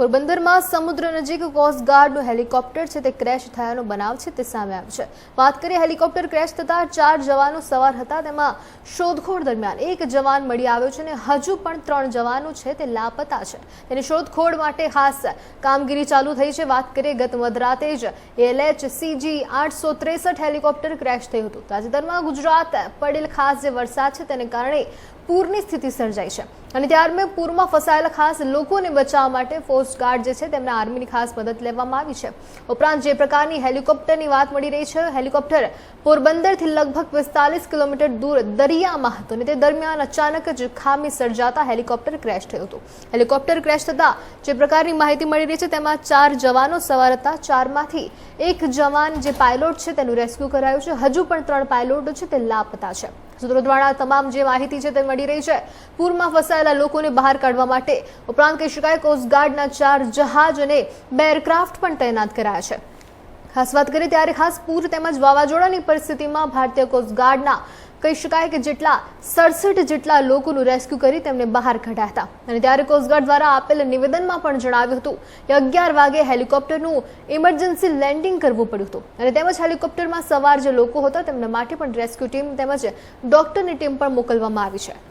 પોરબંદરમાં સમુદ્ર નજીક કોસ્ટગાર્ડનું હેલિકોપ્ટર છે તે ક્રેશ થયાનો બનાવ છે તે સામે આવ્યો છે. વાત કરીએ હેલિકોપ્ટર ક્રેશ થતાં ચાર જવાનો સવાર હતા તેમાં શોધખોળ દરમિયાન એક જવાન મળી આવ્યો છે અને હજુ પણ ત્રણ જવાનો છે તે લાપતા છે. તેની શોધખોળ માટે ખાસ કામગીરી ચાલુ થઈ છે. વાત કરીએ ગત મધરાતે જ એલએચ સીજી આઠસો ત્રેસઠ હેલિકોપ્ટર ક્રેશ થયું હતું. તાજેતરમાં ગુજરાત પડેલ ખાસ જે વરસાદ છે તેને કારણે પૂરની સ્થિતિ સર્જાઈ છે. અને ત્યારબાદ પૂરમાં ફસાયેલા ખાસ લોકોને બચાવવા માટે કોસ્ટ ગાર્ડ જે છે તેમને આર્મીની ખાસ મદદ લેવામાં આવી છે. ઉપરાંત જે પ્રકારની હેલિકોપ્ટરની વાત મળી રહી છે, હેલિકોપ્ટર પોરબંદરથી લગભગ પિસ્તાલીસ કિલોમીટર દૂર દરિયામાં હતું અને તે દરમિયાન અચાનક જ ખામી સર્જાતા હેલિકોપ્ટર ક્રેશ થયું હતું. હેલિકોપ્ટર ક્રેશ થતાં જે પ્રકારની માહિતી મળી રહી છે તેમાં ચાર જવાનો સવાર હતા. ચારમાંથી એક જવાન જે પાયલોટ છે તેનું રેસ્ક્યુ કરાયું છે. હજુ પણ ત્રણ પાયલોટો છે તે લાપતા છે. સૂત્રો દ્વારા તમામ જે માહિતી છે તે મળી રહી છે. પૂરમાં ફસાયેલા લોકોને બહાર કાઢવા માટે ઉપરાંત કહી શકાય કોસ્ટગાર્ડના ચાર જહાજ અને બે એરક્રાફ્ટ પણ તૈનાત કરાયા છે. ખાસ વાત કરીએ ત્યારે ખાસ પૂર તેમજ વાવાઝોડાની પરિસ્થિતિમાં ભારતીય કોસ્ટગાર્ડના કહી શકાય કે જેટલા સડસઠ જેટલા લોકોનું રેસ્ક્યુ કરી તેમને બહાર કાઢ્યા હતા. અને ત્યારે કોસ્ટગાર્ડ દ્વારા આપેલ નિવેદનમાં પણ જણાવ્યું હતું કે અગિયાર વાગે હેલિકોપ્ટરનું ઇમરજન્સી લેન્ડિંગ કરવું પડ્યું હતું. અને તેમજ હેલિકોપ્ટરમાં સવાર જે લોકો હતા, તેમના માટે પણ રેસ્ક્યુ ટીમ તેમજ ડોક્ટરની ટીમ પણ મોકલવામાં આવી છે.